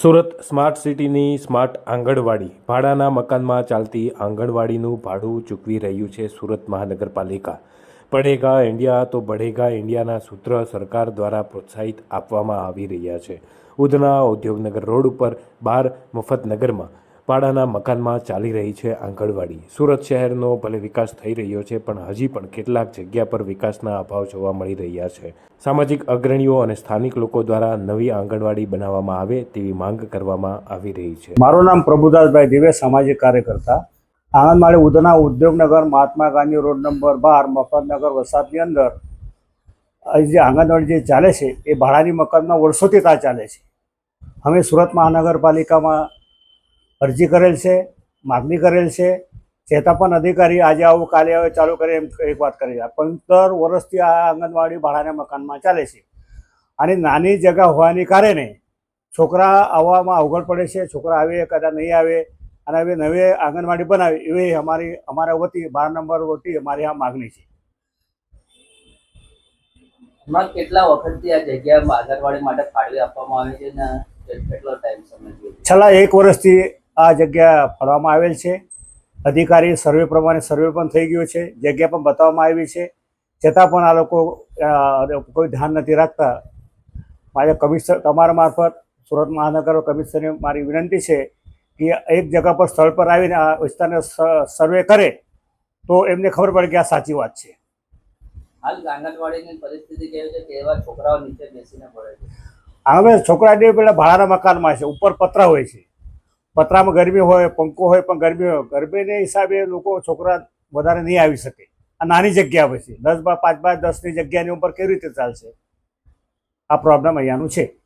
Surat smart સિટીની smart આંગણવાડી. ભાડાના મકાનમાં ચાલતી આંગણવાડીનું ભાડું ચૂકવી રહ્યું છે સુરત મહાનગરપાલિકા. પડેગા ઇન્ડિયા તો બઢેગા ઇન્ડિયાના સૂત્ર સરકાર દ્વારા પ્રોત્સાહિત આપવામાં આવી રહ્યા છે. ઉધના ઉદ્યોગનગર રોડ ઉપર બાર મફતનગરમાં ભાડાના મકાનમાં ચાલી રહી છે આંગણવાડી. સુરત શહેરનો ભલે વિકાસ થઈ રહ્યો છે, પણ હજી પણ કેટલાક જગ્યા પર વિકાસના અભાવ જોવા મળી રહ્યા છે. સામાજિક અગ્રણીઓ અને સ્થાનિક લોકો દ્વારા નવી આંગણવાડી બનાવવામાં આવે તેવી માંગ કરવામાં આવી રહી છે. મારું નામ પ્રભુદાસભાઈ દિવે, સામાજિક કાર્યકર્તા. આંગણવાડી ઉધના ઉદ્યોગનગર, મહાત્મા ગાંધી રોડ નંબર બાર, મફતનગર વરસાદની અંદર. જે આંગણવાડી જે ચાલે છે, એ ભાડાની મકાનમાં વર્ષોથી ત્યાં ચાલે છે. અમે સુરત મહાનગરપાલિકામાં અરજી કરેલ છે માગણી કરેલ છે. છતાં પણ અધિકારી આજે આવો કાલે આવે ચાલુ કરે એમ એક વાત કરી પંદર વર્ષથી આ આંગણવાડી ભાડાના મકાનમાં ચાલે છે. અને નાની જગા હોવાને કારણે છોકરા આવવામાં અવઘડ પડે છે. છોકરા આવે કદાચ નહીં આવે અને હવે નવી આંગણવાડી બનાવે એવી અમારી અમારા વતી બાર નંબર વતી અમારી આ માગણી છે. હમણાં કેટલા વખતથી આ જગ્યા આંગણવાડી માટે ફાળવી આપવામાં આવી છે ને કેટલો ટાઈમ સમય છે? છેલ્લા એક વર્ષથી આ જગ્યા ફાળવામાં આવેલ છે. અધિકારી સર્વે પ્રમાણે સર્વે પણ થઈ ગયો છે. જગ્યા પણ બતાવવામાં આવી છે. છતાં પણ આ લોકો કોઈ ધ્યાન નથી રાખતા. મારે કમિશનર તમારા મારફત સુરત મહાનગર કમિશનરને મારી વિનંતી છે કે એક જગા પર સ્થળ પર આવીને આ વિસ્તારને સર્વે કરે તો એમને ખબર પડે કે આ સાચી વાત છે. હાલ આંગણવાડીની પરિસ્થિતિ કેવી છે? કે છોકરાઓ નીચે બેસીને ભણે છે? હવે છોકરા પેલા ભાડાના મકાનમાં છે. ઉપર પતરા હોય છે. પતરામાં ગરમી હોય, પંખો હોય, પણ ગરમી હોય. ગરમીને હિસાબે લોકો છોકરા વધારે નહીં આવી શકે. આ નાની જગ્યા પછી. દસ બાય પાંચ બાય દસની જગ્યાની ઉપર કેવી રીતે ચાલશે? આ પ્રોબ્લેમ અહીંયાનું છે.